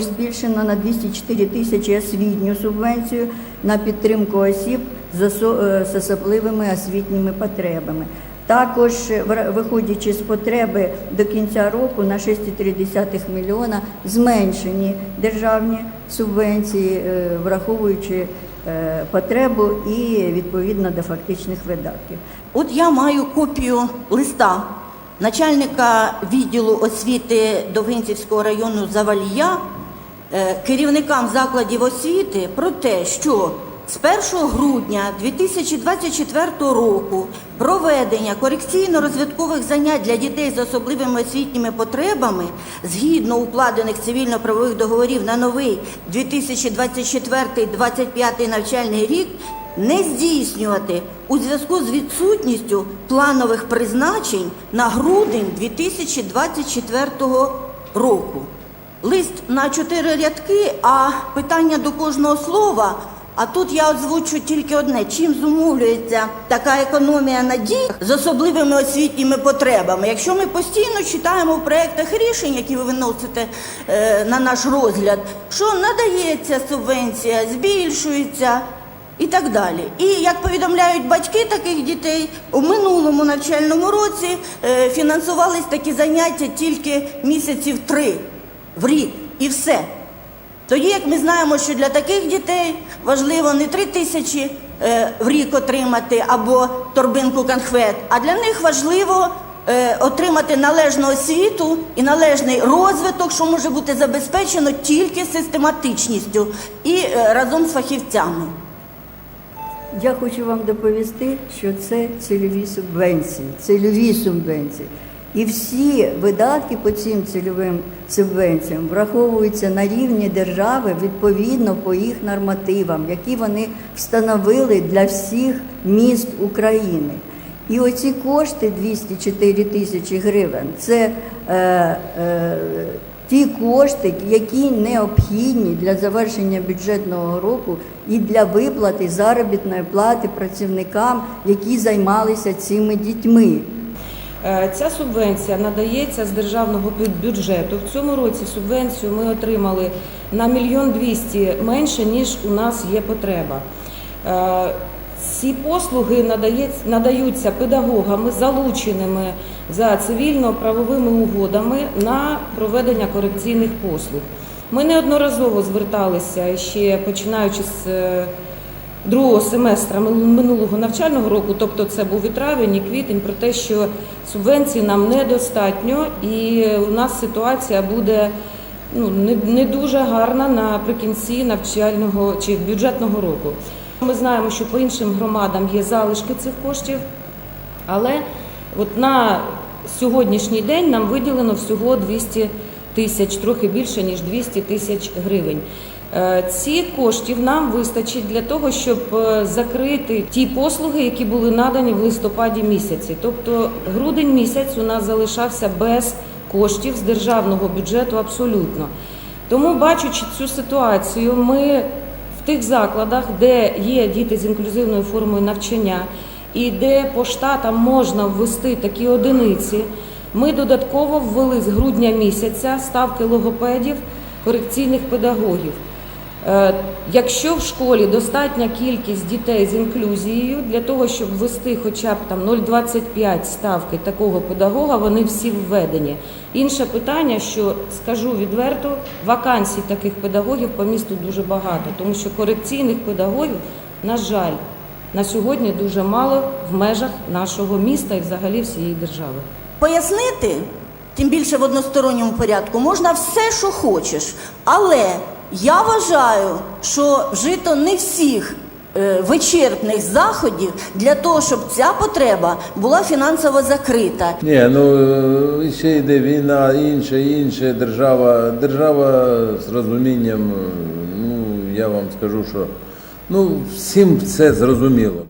Збільшено на 204 тисячі освітню субвенцію на підтримку осіб з е, особливими освітніми потребами. Також, е, виходячи з потреби до кінця року на 6,3 мільйона зменшені державні субвенції, е, враховуючи потребу і відповідно до фактичних видатків. От я маю копію листа начальника відділу освіти Довгинцівського району Завалія керівникам закладів освіти про те, що з 1 грудня 2024 року проведення корекційно-розвиткових занять для дітей з особливими освітніми потребами згідно укладених цивільно-правових договорів на новий 2024-2025 навчальний рік не здійснювати у зв'язку з відсутністю планових призначень на грудень 2024 року. Лист на чотири рядки, а питання до кожного слова. А тут я озвучу тільки одне: чим зумовлюється така економія надій з особливими освітніми потребами? Якщо ми постійно читаємо в проєктах рішень, які ви виносите е, на наш розгляд, що надається субвенція, збільшується і так далі. І як повідомляють батьки таких дітей, у минулому навчальному році е, фінансувались такі заняття тільки місяців три в рік і все. Тоді, як ми знаємо, що для таких дітей важливо не три тисячі е, в рік отримати або торбинку конфет, а для них важливо е, отримати належну освіту і належний розвиток, що може бути забезпечено тільки систематичністю і е, разом з фахівцями. Я хочу вам доповісти, що це цільові субвенції, цільові субвенції. І всі видатки по цим цільовим субвенціям враховуються на рівні держави відповідно по їх нормативам, які вони встановили для всіх міст України. І оці кошти 204 тисячі гривень це е, е, ті кошти, які необхідні для завершення бюджетного року і для виплати заробітної плати працівникам, які займалися цими дітьми. Е, Ця субвенція надається з державного бюджету. В цьому році субвенцію ми отримали на мільйон двісті менше, ніж у нас є потреба. Е, Ці послуги надаються педагогами, залученими за цивільно-правовими угодами на проведення корекційних послуг. Ми неодноразово зверталися ще починаючи з е, другого семестра минулого навчального року, тобто це був і травень, і квітень, про те, що субвенцій нам недостатньо, і у нас ситуація буде ну, не, не дуже гарна наприкінці навчального чи бюджетного року. Ми знаємо, що по іншим громадам є залишки цих коштів, але от на сьогоднішній день нам виділено всього 200 тисяч, трохи більше ніж 200 тисяч гривень. Е, Ці коштів нам вистачить для того, щоб е, закрити ті послуги, які були надані в листопаді місяці. Тобто грудень місяць у нас залишався без коштів з державного бюджету абсолютно. Тому, бачачи цю ситуацію, ми в тих закладах, де є діти з інклюзивною формою навчання і де по штатам можна ввести такі одиниці, ми додатково ввели з грудня місяця ставки логопедів, корекційних педагогів. Е, Якщо в школі достатня кількість дітей з інклюзією для того, щоб ввести хоча б там 0,25 ставки такого педагога, вони всі введені. Інше питання, що скажу відверто, вакансій таких педагогів по місту дуже багато, тому що корекційних педагогів, на жаль, на сьогодні дуже мало в межах нашого міста і взагалі всієї держави. Пояснити, тим більше в односторонньому порядку, можна все, що хочеш. Але я вважаю, що вжито не всіх е, вичерпних заходів для того, щоб ця потреба була фінансово закрита. Ні, ну е, ще йде війна, інше, інше. Держава, держава з розумінням, е, ну я вам скажу, що ну всім це зрозуміло.